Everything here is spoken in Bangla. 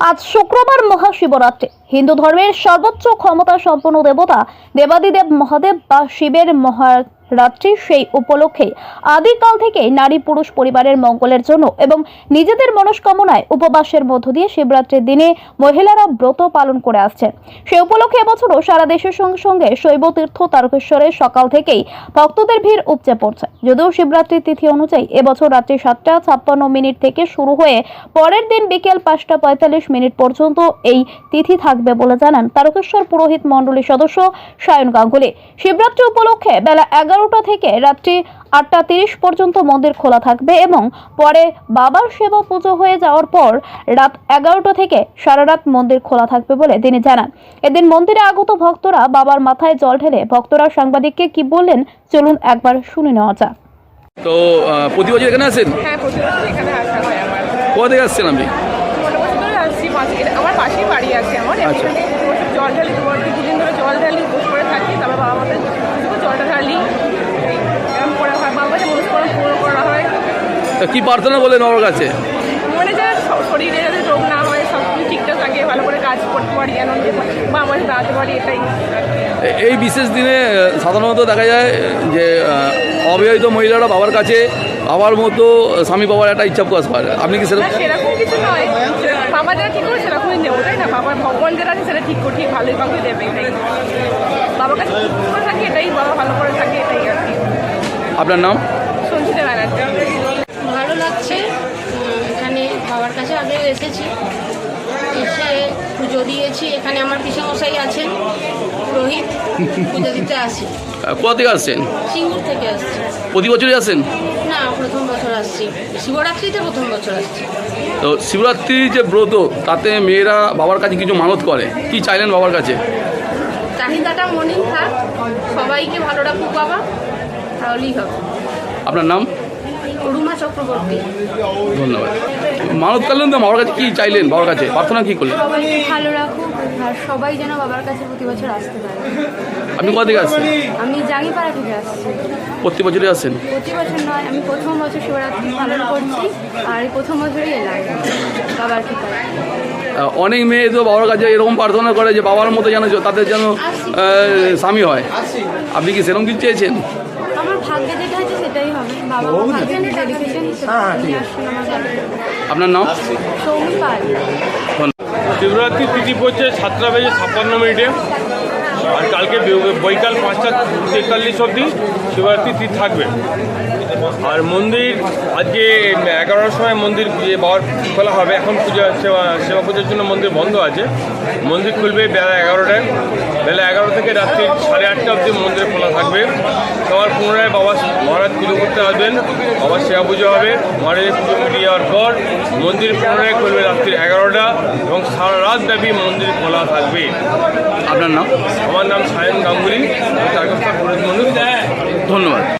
আজ শুক্রবার মহাশিবরাত্রি। হিন্দু ধর্মের সর্বোচ্চ ক্ষমতা সম্পন্ন দেবতা দেবাদিদেব মহাদেব বা শিবের মহারাত্রি সেই উপলক্ষে আদিকাল থেকে নারী পুরুষ পরিবারের মঙ্গলের জন্য এবং নিজেদের মনস্কামনায় উপবাসের মধ্য দিয়ে শিবরাত্রির দিনে মহিলারা ব্রত পালন করে আসছেন। সে উপলক্ষে এবছরও সারা দেশের সঙ্গে সঙ্গে শৈব তীর্থ তারকেশ্বরে সকাল থেকেই ভক্তদের ভিড় উপচে পড়ছে। যদিও শিবরাত্রির তিথি অনুযায়ী এবছর রাত্রি সাতটা ছাপ্পান্ন মিনিট থেকে শুরু হয়ে পরের দিন বিকেল পাঁচটা পঁয়তাল্লিশ মিনিট পর্যন্ত এই তিথি থাকবে বলে জানান তারকেশ্বর পুরোহিত মণ্ডলীর সদস্য সায়ন গাঙ্গুলি। শিবরাত্রি উপলক্ষে বেলা এগারোটা থেকে রাত্রি আটটা তিরিশ পর্যন্ত মন্দির খোলা থাকবে এবং পরে বাবার সেবা পুজো হয়ে যাওয়ার পর রাত এগারোটা থেকে সারা রাত মন্দির খোলা থাকবে বলে তিনি জানান। এদিন মন্দিরে আগত ভক্তরা বাবার মাথায় জল ঢেলে ভক্তরা সাংবাদিককে কি বললেন চলুন একবার শুনে নেওয়া যাক। তো প্রতি বছর এখানে আসেন? হ্যাঁ প্রতি বছর এখানে আসা হয় আমার। কোথা থেকে আসছেন আপনি? এটা আমার পাশেই বাড়ি আছে আমার। আচ্ছা। এখানে জল ঢালি দুদিন ধরে জল ঢালি উপোস করে থাকি। তারপর বাবা মাদের জলটা ঢালি এই এরকম করা হয় বাবা মাদের মনস্কামনা পূরণ করা হয় তা কি প্রার্থনা বলেন বাবার কাছে? মানে যে শ- শরীরে যাতে রোগ না হয় সব ঠিকঠাক থাকে ভালো করে কাজ করতে পারি আনন্দে বা আমার দাঁড়াতে পারি এটাই। এই বিশেষ দিনে সাধারণত দেখা যায় যে অবিবাহিত মহিলারা বাবার কাছে বাবার মতো স্বামী বাবার একটা ইচ্ছা প্রকাশ করে। আপনি কি সেরকম সেরকম কিছু নয়। বাবা যারা ঠিক করে সেরকমই নেব তাই না? বাবার ভগবান যেটা আছে সেটা ঠিক করে ঠিক ভালোই কাউকে দেবে এটাই। বাবার কাছে ঠিক করে থাকে এটাই বাবা ভালো করে থাকে এটাই আর কি। আপনার নাম? উম, এখানে বাবার কাছে আগে এসেছি। এসে পুজো দিয়েছি। এখানে আমার পিসমশাই আছেন রোহিত পুজো দিতে আসি। কোথা থেকে আসছেন? সিঙ্গুর থেকে আসছি। প্রতি বছরই আসেন? না প্রথম বছর আসছি। শিবরাত্রিতে প্রথম বছর আসছি। তো শিবরাত্রির যে ব্রত তাতে মেয়েরা বাবার কাছে কিছু মানত করে। কি চাইলেন বাবার কাছে? চাহিদাটা মনেই থাক। সবাইকে ভালো রাখুক বাবা তাহলেই হবে। আপনার নাম? রুমা চক্রবর্তী। ধন্যবাদ। মানত করলেন তো বাবার কাছে কি চাইলেন? বাবার কাছে প্রার্থনা কি করলেন? ভালো রাখুক আর সবাই যেন বাবার কাছে প্রতি বছর আসতে পারে। আপনি কোথা থেকে আসছেন? আমি জাঙ্গিপাড়া থেকে আসছি। প্রতি বছরই আসেন প্রতি বছর নয় আমি প্রথম বছর শিবরাত্রি পালন করছি আর প্রথম বছরই এলাম। বাবার কৃপায়। অনেক মেয়ে তো বাবার কাছে এরকম প্রার্থনা করে যে বাবার মতো যেন তাদের যেন স্বামী হয়। আপনি কি সেরকম কিছু চেয়েছেন আমার ভাগ্যে যেটা আছে সেটাই হবে। বাবা মা ডেডিকেশন নিয়ে আসছেন আমার কাছে আপনার নাম? সৌমি পাল। শিবরাত্রি তিথি পড়ছে সাতটা বেজে ছাপ্পান্ন মিনিটে। আর কালকে বৈকাল পাঁচটা তেতাল্লিশ অবধি শিবরাত্রি থাকবে। আর মন্দির আজকে এগারোটার সময় মন্দির বাবার খোলা হবে। এখন পূজা সেবা সেবা পুজোর জন্য মন্দির বন্ধ আছে। মন্দির খুলবে বেলা এগারোটায়। বেলা এগারো থেকে রাত্রি সাড়ে আটটা অবধি মন্দির খোলা থাকবে। সবার পুনরায় বাবা মহারাজ পুজো করতে আসবেন। বাবার সেবা পুজো হবে। মহারাজের পুজো মিটিয়ে যাওয়ার পর মন্দির পুনরায় খুলবে রাত্রি এগারোটা এবং সারা রাত ব্যাপী মন্দির খোলা থাকবে। আপনার নাম? আমার নাম সায়ন গাঙ্গুলি আমি ধন্যবাদ।